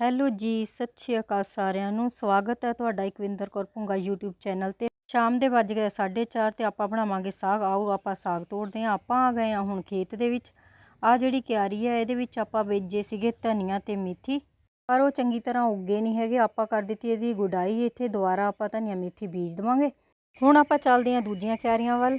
Hello ਜੀ, ਸਤਿ ਸ਼੍ਰੀ ਅਕਾਲ ਸਾਰਿਆਂ ਨੂੰ। ਸਵਾਗਤ ਹੈ ਤੁਹਾਡਾ ਇਕਵਿੰਦਰ ਕੌਰ ਭੁੰਗਾ YouTube ਚੈਨਲ ਤੇ। ਸ਼ਾਮ ਦੇ ਵੱਜ ਗਏ 4:30 ਤੇ ਆਪਾਂ ਬਣਾਵਾਂਗੇ ਸਾਗ। ਆਓ ਆਪਾਂ ਸਾਗ ਤੋੜਦੇ ਹਾਂ। ਆਪਾਂ ਆ ਗਏ ਹਾਂ ਹੁਣ ਖੇਤ ਦੇ ਵਿੱਚ। ਆ ਜਿਹੜੀ ਕਿਆਰੀ ਹੈ, ਇਹਦੇ ਵਿੱਚ ਆਪਾਂ ਬੀਜੇ ਸੀਗੇ ਧਨੀਆ ਤੇ ਮੇਥੀ। ਪਰ ਉਹ ਚੰਗੀ ਤਰ੍ਹਾਂ ਉੱਗੇ ਨਹੀਂ ਹੈਗੇ। ਆਪਾਂ ਕਰ ਦਿੱਤੀ ਇਹਦੀ ਗੁਡਾਈ। ਇੱਥੇ ਦੁਬਾਰਾ ਆਪਾਂ ਧਨੀਆ ਮੇਥੀ ਬੀਜ ਦਵਾਂਗੇ। ਹੁਣ ਆਪਾਂ ਚੱਲਦੇ ਹਾਂ ਦੂਜੀਆਂ ਕਿਆਰੀਆਂ ਵੱਲ।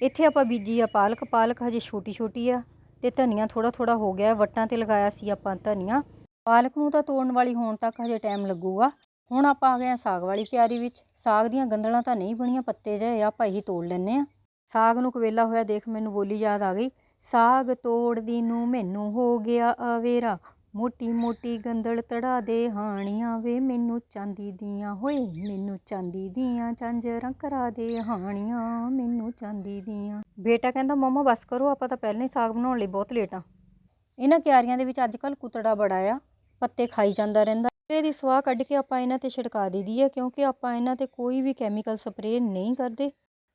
ਇੱਥੇ ਆਪਾਂ ਬੀਜੀ ਆ ਪਾਲਕ। ਪਾਲਕ ਹਜੇ ਛੋਟੀ ਛੋਟੀ ਆ ਤੇ ਧਨੀਆ ਥੋੜਾ ਥੋੜਾ ਹੋ ਗਿਆ। ਵੱਟਾਂ ਤੇ ਲਗਾਇਆ ਸੀ ਆਪਾਂ ਧਨੀਆ। ਪਾਲਕ ਨੂੰ ਤਾਂ ਤੋੜਨ ਵਾਲੀ ਹੋਣ ਤੱਕ ਹਜੇ ਟਾਈਮ ਲੱਗੂਗਾ। ਹੁਣ ਆਪਾਂ ਆ ਗਏ ਆ ਸਾਗ ਵਾਲੀ ਕਿਆਰੀ ਵਿੱਚ। ਸਾਗ ਦੀਆਂ ਗੰਦਲਾਂ ਤਾਂ ਨਹੀਂ ਬਣੀਆਂ, ਪੱਤੇ ਜਿਹੇ ਆਪਾਂ ਇਹੀ ਤੋੜ ਲੈਨੇ ਆ ਸਾਗ ਨੂੰ ਕਵੇਲਾ ਹੋਇਆ ਦੇਖ ਮੈਨੂੰ ਬੋਲੀ ਯਾਦ ਆ ਗਈ। ਸਾਗ ਤੋੜਦੀ ਨੂੰ ਮੈਨੂੰ ਹੋ ਗਿਆ ਅਵੇਰਾ। ਮੋਟੀ ਮੋਟੀ ਗੰਦਲ ਤੜਾ ਦੇ ਹਾਣੀਆਂ ਵੇ, ਮੈਨੂੰ ਚਾਂਦੀ ਦੀਆਂ ਹੋਏ, ਮੈਨੂੰ ਚਾਂਦੀ ਦੀਆਂ ਚਾਂਜਰਾਂ ਕਰਾ ਦੇ ਹਾਣੀਆਂ, ਮੈਨੂੰ ਚਾਂਦੀ ਦੀਆਂ। ਬੇਟਾ ਕਹਿੰਦਾ, ਮਮਾ ਬਸ ਕਰੋ, ਆਪਾਂ ਤਾਂ ਪਹਿਲਾਂ ਹੀ ਸਾਗ ਬਣਾਉਣ ਲਈ ਬਹੁਤ ਲੇਟ ਆ। ਇਹਨਾਂ ਕਿਆਰੀਆਂ ਦੇ ਵਿੱਚ ਅੱਜ ਕੱਲ ਕੁਤੜਾ ਬੜਾ ਆ। ਪੱਤੇ ਖਾਈ ਜਾਂਦਾ ਰਹਿੰਦਾ। ਇਹਦੀ ਸਵਾਹ ਕੱਢ ਕੇ ਆਪਾਂ ਇਹਨਾਂ ਤੇ ਛਿੜਕਾ ਦਈਦੀ ਹੈ, ਕਿਉਂਕਿ ਆਪਾਂ ਇਹਨਾਂ ਤੇ ਕੋਈ ਵੀ ਕੈਮੀਕਲ ਸਪਰੇਅ ਨਹੀਂ ਕਰਦੇ।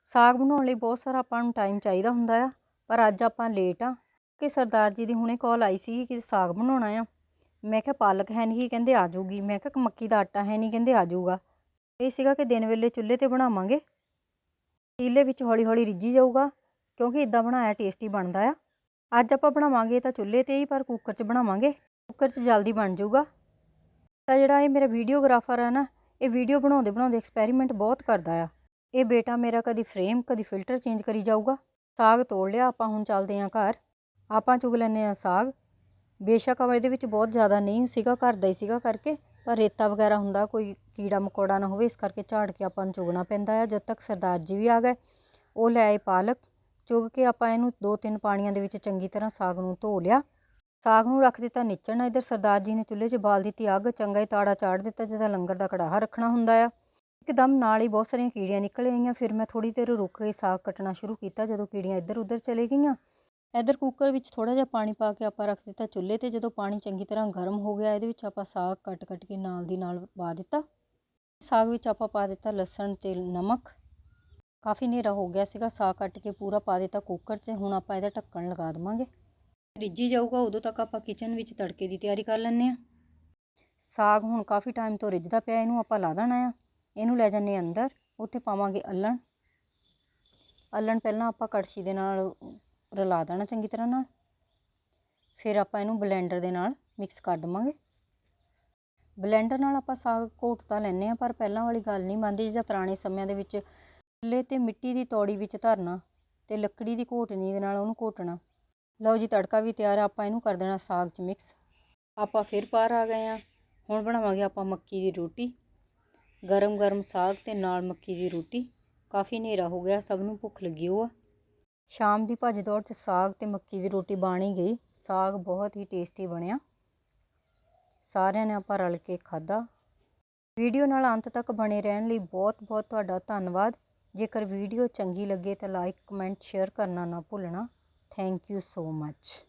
ਸਾਗ ਬਣਾਉਣ ਲਈ ਬਹੁਤ ਸਾਰਾ ਆਪਾਂ ਨੂੰ ਟਾਈਮ ਚਾਹੀਦਾ ਹੁੰਦਾ ਆ, ਪਰ ਅੱਜ ਆਪਾਂ ਲੇਟ ਆ ਕਿ ਸਰਦਾਰ ਜੀ ਦੀ ਹੁਣੇ ਕਾਲ ਆਈ ਸੀ ਕਿ ਸਾਗ ਬਣਾਉਣਾ ਆ। ਮੈਂ ਕਿਹਾ, ਪਾਲਕ ਹੈ ਨਹੀਂ, ਕਹਿੰਦੇ ਆ ਜਾਊਗੀ। ਮੈਂ ਕਿਹਾ, ਮੱਕੀ ਦਾ ਆਟਾ ਹੈ ਨਹੀਂ, ਕਹਿੰਦੇ ਆ ਜਾਊਗਾ। ਇਹ ਸੀਗਾ ਕਿ ਦਿਨ ਵੇਲੇ ਚੁੱਲ੍ਹੇ ਤੇ ਬਣਾਵਾਂਗੇ। ਤੀਲੇ ਵਿੱਚ ਹੌਲੀ ਹੌਲੀ ਰਿੱਝੀ ਜਾਊਗਾ, ਕਿਉਂਕਿ ਇਦਾਂ ਬਣਾਇਆ ਟੇਸਟੀ ਬਣਦਾ ਆ। ਅੱਜ ਆਪਾਂ ਬਣਾਵਾਂਗੇ ਤਾਂ ਚੁੱਲ੍ਹੇ ਤੇ ਹੀ, ਪਰ ਕੁੱਕਰ 'ਚ ਬਣਾਵਾਂਗੇ। ਕੁੱਕਰ 'ਚ ਜਲਦੀ ਬਣ ਜਾਊਗਾ। ਤਾਂ ਜਿਹੜਾ ਇਹ ਮੇਰਾ ਵੀਡੀਓਗ੍ਰਾਫਰ ਆ ਨਾ, ਇਹ ਵੀਡੀਓ ਬਣਾਉਂਦੇ ਬਣਾਉਂਦੇ ਐਕਸਪੈਰੀਮੈਂਟ ਬਹੁਤ ਕਰਦਾ ਆ। ਇਹ ਬੇਟਾ ਮੇਰਾ ਕਦੀ ਫਰੇਮ ਕਦੀ ਫਿਲਟਰ ਚੇਂਜ ਕਰੀ ਜਾਊਗਾ। ਸਾਗ ਤੋੜ ਲਿਆ ਆਪਾਂ ਹੁਣ ਚੱਲਦੇ ਆਂ ਘਰ। ਆਪਾਂ ਚੁਗ ਲੈਨੇ ਆ ਸਾਗ। ਬੇਸ਼ੱਕ ਆ ਇਹਦੇ ਵਿੱਚ ਬਹੁਤ ਜ਼ਿਆਦਾ ਨਹੀਂ ਸੀਗਾ, ਘਰ ਦਾ ਹੀ ਸੀਗਾ ਕਰਕੇ। ਪਰ ਰੇਤਾ ਵਗੈਰਾ ਹੁੰਦਾ, ਕੋਈ ਕੀੜਾ ਮਕੌੜਾ ਨਾ ਹੋਵੇ, ਇਸ ਕਰਕੇ ਝਾੜ ਕੇ ਆਪਾਂ ਨੂੰ ਚੁਗਣਾ ਪੈਂਦਾ ਆ। ਜਦ ਤੱਕ ਸਰਦਾਰ ਜੀ ਵੀ ਆ ਗਏ, ਉਹ ਲੈ ਆਏ ਪਾਲਕ। ਚੁਗ ਕੇ ਆਪਾਂ ਇਹਨੂੰ ਦੋ ਤਿੰਨ ਪਾਣੀਆਂ ਦੇ ਵਿੱਚ ਚੰਗੀ ਤਰ੍ਹਾਂ ਸਾਗ ਨੂੰ ਧੋ ਲਿਆ। ਸਾਗ ਨੂੰ ਰੱਖ ਦਿੱਤਾ, ਨਿਚਣ ਇੱਧਰ ਸਰਦਾਰ ਜੀ ਨੇ ਚੁੱਲ੍ਹੇ 'ਚ ਬਾਲ ਦਿੱਤੀ ਅੱਗ, ਚੰਗਾ ਹੀ ਤਾੜਾ ਚਾੜ ਦਿੱਤਾ, ਜਿਹਦਾ ਲੰਗਰ ਦਾ ਕੜਾਹਾ ਰੱਖਣਾ ਹੁੰਦਾ ਆ। ਇੱਕਦਮ ਨਾਲ ਹੀ ਬਹੁਤ ਸਾਰੀਆਂ ਕੀੜੀਆਂ ਨਿਕਲ ਆਈਆਂ, ਫਿਰ ਮੈਂ ਥੋੜੀ ਦੇਰ ਰੁਕ ਕੇ ਸਾਗ ਕੱਟਣਾ ਸ਼ੁਰੂ ਕੀਤਾ, ਜਦੋਂ ਕੀੜੀਆਂ ਇੱਧਰ ਉੱਧਰ ਚਲੇ ਗਈਆਂ। ਇੱਧਰ ਕੁੱਕਰ ਵਿੱਚ ਥੋੜਾ ਜਿਹਾ ਪਾਣੀ ਪਾ ਕੇ ਆਪਾਂ ਰੱਖ ਦਿੱਤਾ ਚੁੱਲ੍ਹੇ ਤੇ, ਜਦੋਂ ਪਾਣੀ ਚੰਗੀ ਤਰ੍ਹਾਂ ਗਰਮ ਹੋ ਗਿਆ, ਇਹਦੇ ਵਿੱਚ ਆਪਾਂ ਸਾਗ ਕੱਟ ਕੱਟ ਕੇ ਨਾਲ ਦੀ ਨਾਲ ਪਾ ਦਿੱਤਾ। ਸਾਗ ਵਿੱਚ ਆਪਾਂ ਪਾ ਦਿੱਤਾ ਲਸਣ ਤੇ ਨਮਕ। ਕਾਫੀ ਹਨੇਰਾ ਹੋ ਗਿਆ ਸੀਗਾ, ਸਾਗ ਕੱਟ ਕੇ ਪੂਰਾ ਪਾ ਦਿੱਤਾ ਕੁੱਕਰ 'ਚ, ਹੁਣ ਆਪਾਂ ਇਹਦਾ ਢੱਕਣ ਲਗਾ ਦੇਵਾਂਗੇ। ਰਿੱਝੀ ਜਾਊਗਾ, ਉਦੋਂ ਤੱਕ ਆਪਾਂ ਕਿਚਨ ਵਿੱਚ ਤੜਕੇ ਦੀ ਤਿਆਰੀ ਕਰ ਲੈਂਦੇ ਆ ਸਾਗ ਹੁਣ ਕਾਫੀ ਟਾਈਮ ਤੋਂ ਰਿੱਝਦਾ ਪਿਆ, ਇਹਨੂੰ ਆਪਾਂ ਲਾ ਦੇਣਾ ਆ। ਇਹਨੂੰ ਲੈ ਜਾਂਦੇ ਅੰਦਰ, ਉੱਥੇ ਪਾਵਾਂਗੇ ਅੱਲਣ। ਅੱਲਣ ਪਹਿਲਾਂ ਆਪਾਂ ਕੜਛੀ ਦੇ ਨਾਲ ਰਲਾ ਦੇਣਾ ਚੰਗੀ ਤਰ੍ਹਾਂ ਨਾਲ। ਫਿਰ ਆਪਾਂ ਇਹਨੂੰ ਬਲੈਂਡਰ ਦੇ ਨਾਲ ਮਿਕਸ ਕਰ ਦਵਾਂਗੇ। ਬਲੈਂਡਰ ਨਾਲ ਆਪਾਂ ਸਾਗ ਘੋਟ ਤਾਂ ਲੈਂਦੇ ਆ ਪਰ ਪਹਿਲਾਂ ਵਾਲੀ ਗੱਲ ਨਹੀਂ ਬਣਦੀ ਜਿਹਦਾ ਪੁਰਾਣੇ ਸਮਿਆਂ ਦੇ ਵਿੱਚ ਚੁੱਲ੍ਹੇ ਤੇ ਮਿੱਟੀ ਦੀ ਤੌੜੀ ਵਿੱਚ ਧਰਨਾ ਤੇ ਲੱਕੜੀ ਦੀ ਘੋਟਣੀ ਦੇ ਨਾਲ ਉਹਨੂੰ ਘੋਟਣਾ। ਲਓ ਜੀ, ਤੜਕਾ ਵੀ ਤਿਆਰ ਆ, ਆਪਾਂ ਇਹਨੂੰ ਕਰ ਦੇਣਾ ਸਾਗ 'ਚ ਮਿਕਸ ਆਪਾਂ ਫਿਰ ਪਾਰ ਆ ਗਏ ਆ ਹੁਣ ਬਣਾਵਾਂਗੇ ਆਪਾਂ ਮੱਕੀ ਦੀ ਰੋਟੀ। ਗਰਮ ਗਰਮ ਸਾਗ ਤੇ ਨਾਲ ਮੱਕੀ ਦੀ ਰੋਟੀ। ਕਾਫੀ ਹਨੇਰਾ ਹੋ ਗਿਆ, ਸਭ ਨੂੰ ਭੁੱਖ ਲੱਗੀ ਹੋ ਆ। ਸ਼ਾਮ ਦੀ ਭੱਜ ਦੌੜ 'ਚ ਸਾਗ ਤੇ ਮੱਕੀ ਦੀ ਰੋਟੀ ਬਾਣੀ ਗਈ। ਸਾਗ ਬਹੁਤ ਹੀ ਟੇਸਟੀ ਬਣਿਆ। ਸਾਰਿਆਂ ਨੇ ਆਪਾਂ ਰਲ ਕੇ ਖਾਧਾ। ਵੀਡੀਓ ਨਾਲ ਅੰਤ ਤੱਕ ਬਣੇ ਰਹਿਣ ਲਈ ਬਹੁਤ ਬਹੁਤ ਤੁਹਾਡਾ ਧੰਨਵਾਦ। ਜੇਕਰ ਵੀਡੀਓ ਚੰਗੀ ਲੱਗੇ ਤਾਂ ਲਾਈਕ ਕਮੈਂਟ ਸ਼ੇਅਰ ਕਰਨਾ ਨਾ ਭੁੱਲਣਾ। Thank you so much.